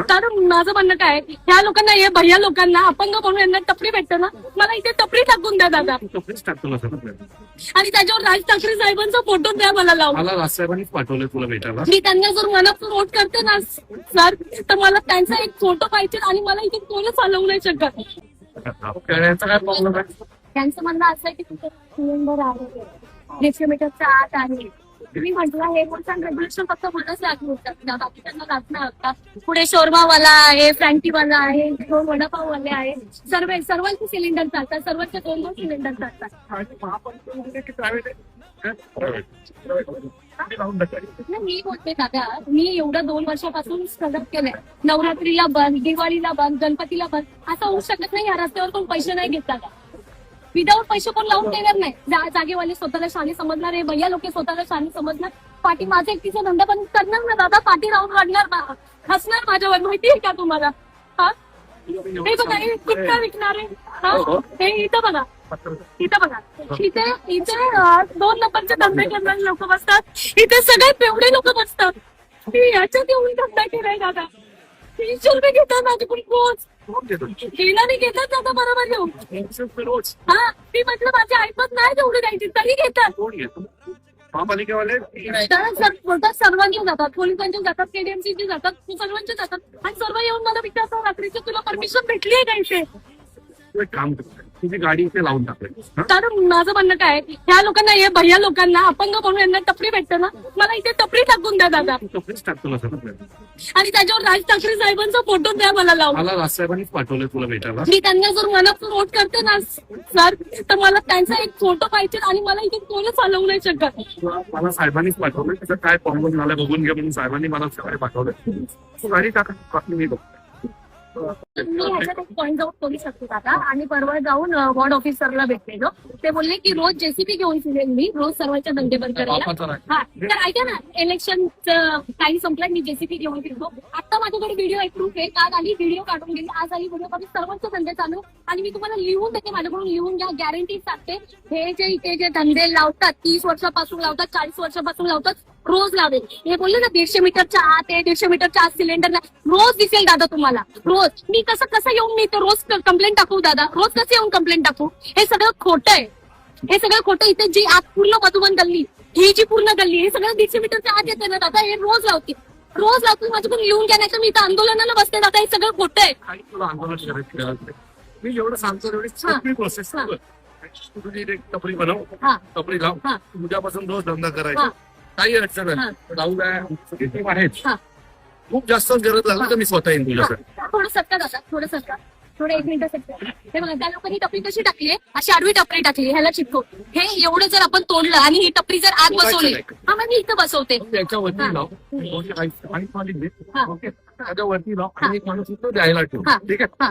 तर माझं म्हणणं काय ह्या लोकांना हे भैया लोकांना अपंग म्हणून यांना टपरी भेटतं ना मला इथे टपरी टाकून द्या दादा. टाकतो ना आणि त्याच्यावर राज ठाकरे साहेबांचा फोटो द्या मला लावून. मला राजसाहेबांनीच पाठवलंय तुला भेटायला. मी त्यांना जर मनात वोट करते ना सर तर मला त्यांचा एक फोटो पाहिजे आणि मला इथे कोणच हलवू नाही शकत. खेळण्याचा काय प्रॉब्लेम आहे? त्यांचं म्हणणं असं आहे की तुमचं सिलेंडर आहे. डिस्ट्रीब्युटरच्या आत आहे. मी म्हटलं हे रूल्स रेग्युलेशन फक्त मुलंच लागू होतात बाकी त्यांना लागणार होता पुढे शोरमावाला आहे फ्रँकीवाला आहे दोन वडापाववाले आहे. सर्व सर्वांचे सिलेंडर चालतात सर्वांचे दोन दोन सिलेंडर चालतात. नाही, मी बोलते दादा मी एवढं दोन वर्षापासून सडक केलंय. नवरात्रीला बंद दिवाळीला बंद गणपतीला बंद. असं होऊ शकत नाही या रस्त्यावर कोण पैसे नाही घेत दादा. विदाऊट पैसे कोण लावून देणार नाही. जा- जागेवाले स्वतःला शाणी समजणार आहे भैया लोक स्वतःला शाणी समजणार. पाठी माझा एकटीचा धंदा पण करणार ना दादा पाठी राहून काढणार ना हसणार माझ्यावर माहितीये का तुम्हाला? हा? हे बघा हे कितका विकणार आहे? हा? हे इथं बघा. इथं बघा. इथे इथे अं, दोन नंबरचे धंदे करणारे लोक बसतात. इथे सगळे पेवडे लोक बसतात. मी याच्यात येऊन धंदा केलाय दादा. तीनशे रुपये घेतात माझ्याकडून रोज देतो? केल्याने घेतात दादा बरोबर रोज. हा मी म्हटलं माझी ऐपत नाही तेवढी द्यायची तरी घेतात. महापालिकेवाले? सर- बोलतात सर्वांचे जातात. पोलिसांचे जातात केडीएमसी जातात सर्वांचे जातात. आणि सर्व येऊन मला विचारतात रात्रीची तुला परमिशन भेटली आहे का इथे? काम कर तुझी गाडी इथे लावून टाकली? तर माझं म्हणणं काय ह्या लोकांना हे भैया लोकांना अपंग म्हणून यांना टपरी भेटतं ना? मला इथे टपरी टाकून द्या दादा. कपडेच टाकतो ना आणि त्याच्यावर राज ठाकरे साहेबांचा फोटो द्या मला लावून. मला राजसाहेबांनीच पाठवलंय तुला भेटायला. मी त्यांना जर मनात वोट करते ना सर तर मला त्यांचा एक फोटो पाहिजे आणि मला इथे कोणच हलवू नाही शकत. तुला- मला साहेबांनीच पाठवलंय. त्याचं काय प्रॉब्लेम झाला बघून घे म्हणून साहेबांनी मला सकाळी पाठवलंय. तू गाडी टाका बाकी मी बघतो. मी ह्याच्यात एक पॉईंट आउट करू शकते आता आणि परवा जाऊन वॉर्ड ऑफिसरला भेटलेलो. ते बोलले की रोज जेसीपी घेऊन फिरेल मी रोज सर्वांच्या धंदे बंद करायला. हा तर ऐका ना इलेक्शन काही संपलं मी जेसीपी घेऊन फिरतो. आता माझ्याकडे व्हिडिओ एक प्रूफ आहे. काल आली व्हिडिओ काढून गेली आज आली व्हिडिओ काढून सर्वांचे धंदे चालू. आणि मी तुम्हाला लिहून देते माझ्याकडून लिहून घ्या गॅरंटी सांगते. हे जे इथे जे धंदे लावतात तीस वर्षापासून लावतात चाळीस वर्षापासून लावतात रोज लावेल. हे बोलले ना दीडशे मीटरच्या आत आहे दीडशे मीटरच्या आत सिलेंडर रोज दिसेल दादा तुम्हाला. रोज. मी कसं कसं येऊन मी इथे रोज कंप्लेंट टाकू दादा? रोज कसं येऊन कंप्लेंट टाकू? हे सगळं खोटं आहे. हे सगळं खोटं इथे जी आत पूर्ण मधुबन गल्ली ही जी पूर्ण गल्ली हे सगळं दीडशे मीटरच्या आत येते ना दादा? हे रोज लावते. रोज लावते. माझ्याकडून लिहून तर मी इथं आंदोलनाला बसते दादा. हे सगळं खोटं आहे. मी जेवढं सांगतो तेवढी प्रोसेस. तू तुझी एक टपरी बनव टपरी लाव. उद्यापासून रोज धंदा. करायचा. काही अडचण हा. नाही राहू द्या. टीम आहेच. हा. खूप जास्त गरज लागली तर मी स्वतः येईन तुझ्याकडे. हा, थोडं सरका दादा थोडं सरका थोडं एक मिनिट हे बघा त्या लोकांनी टपरी कशी टाकली आहे? अशी आडवी टपरी टाकली ह्याला चिपको हे एवढं जर आपण तोडलं आणि ही टपरी जर आत बसवली हा मग मी इथं बसवते. लाव. त्याच्यावरती लाव. आणि एक माणूस इथं द्यायला ठेव. ठीक आहे?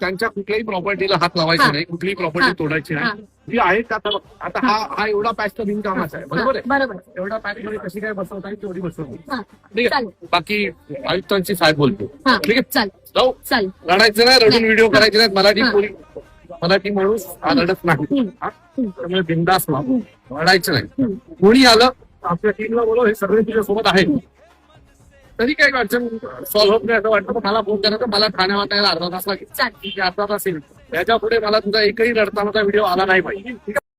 त्यांच्या कुठल्याही प्रॉपर्टीला हात लावायचा. नाही. कुठलीही प्रॉपर्टी. तोडायची. नाही. जी आहे त्या आता आता हा हा एवढा पॅच तर बिनकामाचा आहे. बरोबर आहे? बरोबर. एवढा पॅच मध्ये कशी काय बसवता येईल तेवढी बसवतो हा ठीक आहे? चालेल. बाकी आयुक्तांची साहेब बोलतो. हा ठीक आहे? चालेल. जाऊ. चालेल. लढायचं नाही रडून व्हिडिओ करायचे नाहीत मराठी हा. पोरी मराठी माणूस हा लढत नाही. हम्म. हा? त्यामुळे बिंदास लढायचं नाही. हम्म. कोणी आलं आपल्या टीमला बोलव हे सगळे तुझ्या सोबत आहेत. तरी काही अडचण सॉल्व्ह होत नाही असं वाटतं तर मला फोन करायचं मला ठाण्यावर यायला अर्धा तास लागेल. अर्धा तास येईल. त्याच्या पुढे मला तुझा एकही लढतानाचा व्हिडिओ आला नाही पाहिजे.